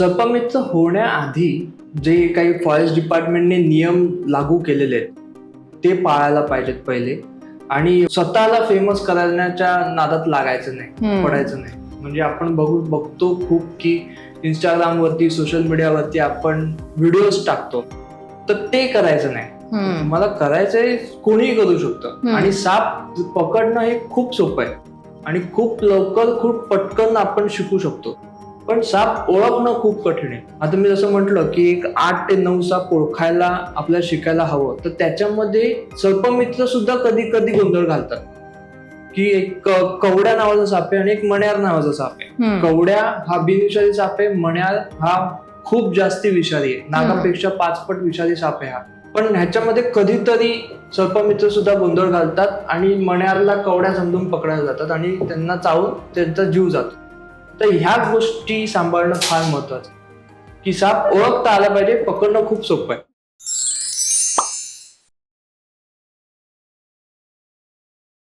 सर्पमित्र होण्याआधी जे काही फॉरेस्ट डिपार्टमेंटने नियम लागू केलेले आहेत ते पाळायला पाहिजेत पहिले. आणि स्वतःला फेमस करण्याच्या नादात लागायचं नाही. पडायचं नाही. म्हणजे आपण बघू बघतो खूप की इंस्टाग्राम वरती सोशल मीडियावरती आपण व्हिडिओज टाकतो. तर ते करायचं नाही. मला करायचंय कोणीही करू शकतं. आणि साप पकडणं हे खूप सोपं आहे. आणि खूप लवकर खूप पटकन आपण शिकू शकतो. पण साप ओळखणं खूप कठीण आहे. आता मी जसं म्हटलं की एक आठ ते नऊ साप ओळखायला आपल्याला शिकायला हवं तर त्याच्यामध्ये सर्पमित्र सुद्धा कधी कधी गोंधळ घालतात. की एक कवड्या नावाचा साप आहे आणि एक मण्यार नावाचा साप आहे. कवड्या हा बिनविषारी साप आहे मण्यार हा खूप जास्ती विषारी आहे. नागापेक्षा पाचपट विषारी साप आहे हा. पण ह्याच्यामध्ये कधीतरी सर्पमित्र सुद्धा गोंधळ घालतात आणि मण्यारला कवड्या समजून पकडायला जातात आणि त्यांना चावून त्यांचा जीव जातो. तर ह्या गोष्टी सांभाळणं फार महत्वाचं. की साप ओळखता आला पाहिजे पकडणं खूप सोपं आहे.